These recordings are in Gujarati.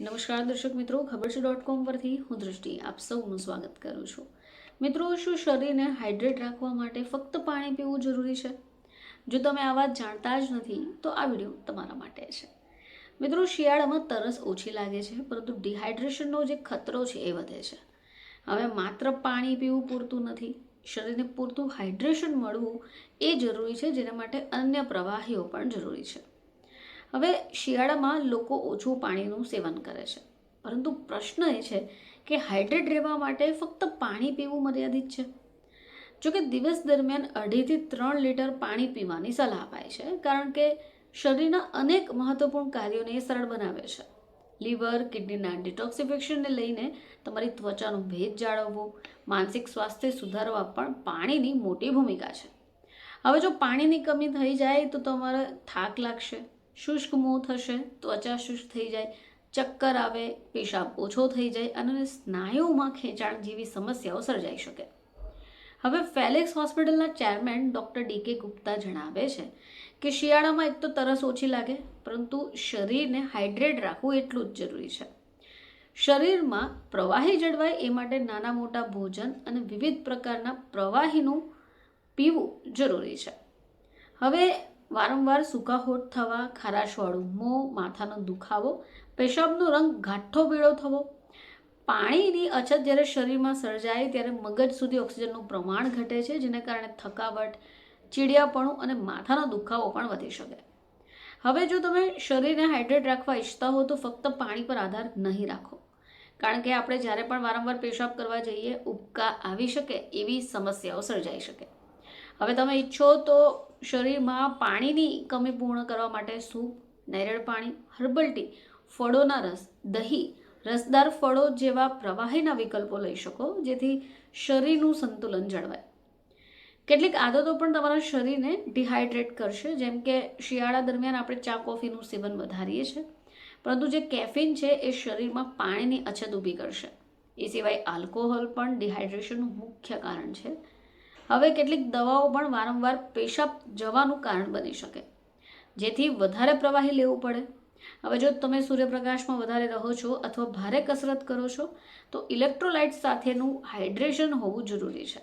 નમસ્કાર દર્શક મિત્રો, ખબર છે ડોટ કોમ પરથી હું દૃષ્ટિ આપ સૌનું સ્વાગત કરું છું. મિત્રો, શું શરીરને હાઇડ્રેટ રાખવા માટે ફક્ત પાણી પીવું જરૂરી છે? જો તમે આ વાત જાણતા જ નથી, તો આ વીડિયો તમારા માટે છે. મિત્રો, શિયાળામાં તરસ ઓછી લાગે છે, પરંતુ ડિહાઇડ્રેશનનો જે ખતરો છે એ વધે છે. હવે માત્ર પાણી પીવું પૂરતું નથી, શરીરને પૂરતું હાઇડ્રેશન મળવું એ જરૂરી છે, જેના માટે અન્ય પ્રવાહીઓ પણ જરૂરી છે. હવે શિયાળામાં લોકો ઓછું પાણીનું સેવન કરે છે. પરંતુ પ્રશ્ન એ છે કે હાઇડ્રેટ રહેવા માટે ફક્ત પાણી પીવું મર્યાદિત છે? જોકે દિવસ દરમિયાન અઢીથી ત્રણ લીટર પાણી પીવાની સલાહ અપાય છે, કારણ કે શરીરના અનેક મહત્વપૂર્ણ કાર્યોને એ સરળ બનાવે છે. લીવર કિડનીના ડિટોક્સિફિકેશનને લઈને તમારી ત્વચાનો ભેજ જાળવવો, માનસિક સ્વાસ્થ્ય સુધારવા પણ પાણીની મોટી ભૂમિકા છે. હવે જો પાણીની કમી થઈ જાય તો તમારે થાક લાગશે. શુષ્ક મોં થશે, ત્વચા શુષ્ક થઈ જાય, ચક્કર આવે, પેશાબ ઓછો થઈ જાય, અને સ્નાયુમાં ખેંચાણ જેવી સમસ્યાઓ સર્જાઈ શકે. હવે ફેલેક્સ હોસ્પિટલના ચેરમેન ડૉક્ટર ડી કે ગુપ્તા જણાવે છે કે શિયાળામાં એક તો તરસ ઓછી લાગે, પરંતુ શરીરને હાઇડ્રેટ રાખવું એટલું જ જરૂરી છે. શરીરમાં પ્રવાહી જળવાય એ માટે નાના મોટા ભોજન અને વિવિધ પ્રકારના પ્રવાહીનું પીવું જરૂરી છે. હવે વારંવાર સૂકા હોઠ થવા ખારાશવાળું મોં, માથાનો દુખાવો, પેશાબનો રંગ ગાઠો પીળો થવો. પાણીની અછત જ્યારે શરીરમાં સર્જાય ત્યારે મગજ સુધી ઓક્સિજનનું પ્રમાણ ઘટે છે, જેને કારણે થકાવટ, ચીડિયાપણું અને માથાનો દુખાવો પણ વધી શકે. હવે જો તમે શરીરને હાઇડ્રેટ રાખવા ઈચ્છતા હો તો ફક્ત પાણી પર આધાર નહીં રાખો. કારણ કે આપણે જ્યારે પણ વારંવાર પેશાબ કરવા જઈએ, ઉબકા આવી શકે, એવી સમસ્યાઓ સર્જાઈ શકે. હવે તમે ઈચ્છો તો શરીરમાં પાણીની કમી પૂર્ણ કરવા માટે સૂપ, નારિયેળ પાણી, હર્બલ ટી, ફળોના રસ, દહીં, રસદાર ફળો જેવા પ્રવાહીના વિકલ્પો લઈ શકો, જેથી શરીરનું સંતુલન જળવાય. કેટલીક આદતો પણ તમારા શરીરને ડિહાઇડ્રેટ કરશે, જેમ કે શિયાળા દરમિયાન આપણે ચા, કોફીનું સેવન વધારીએ છીએ, પરંતુ જે કેફીન છે એ શરીરમાં પાણીની અછત ઊભી કરશે. એ સિવાય આલ્કોહોલ પણ ડિહાઇડ્રેશનનું મુખ્ય કારણ છે. હવે કેટલીક દવાઓ પણ વારંવાર પેશાબ જવાનું કારણ બની શકે. જેથી વધારે પ્રવાહી લેવું પડે. હવે જો તમે સૂર્યપ્રકાશમાં વધારે રહો છો અથવા ભારે કસરત કરો છો, તો ઇલેક્ટ્રોલાઇટ સાથેનું હાઇડ્રેશન હોવું જરૂરી છે.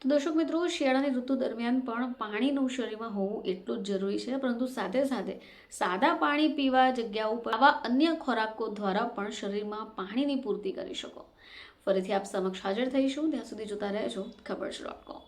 તો દર્શક મિત્રો, શિયાળાની ઋતુ દરમિયાન પણ પાણીનું શરીરમાં હોવું એટલું જ જરૂરી છે, પરંતુ સાથે સાથે સાદા પાણી પીવા જગ્યાઓ ઉપર આવા અન્ય ખોરાકો દ્વારા પણ શરીરમાં પાણીની પૂર્તિ કરી શકો. ફરીથી આપ સમક્ષ હાજર થઈશું. ત્યાં સુધી જોતા રહેજો ખબર છે ડોટ કોમ.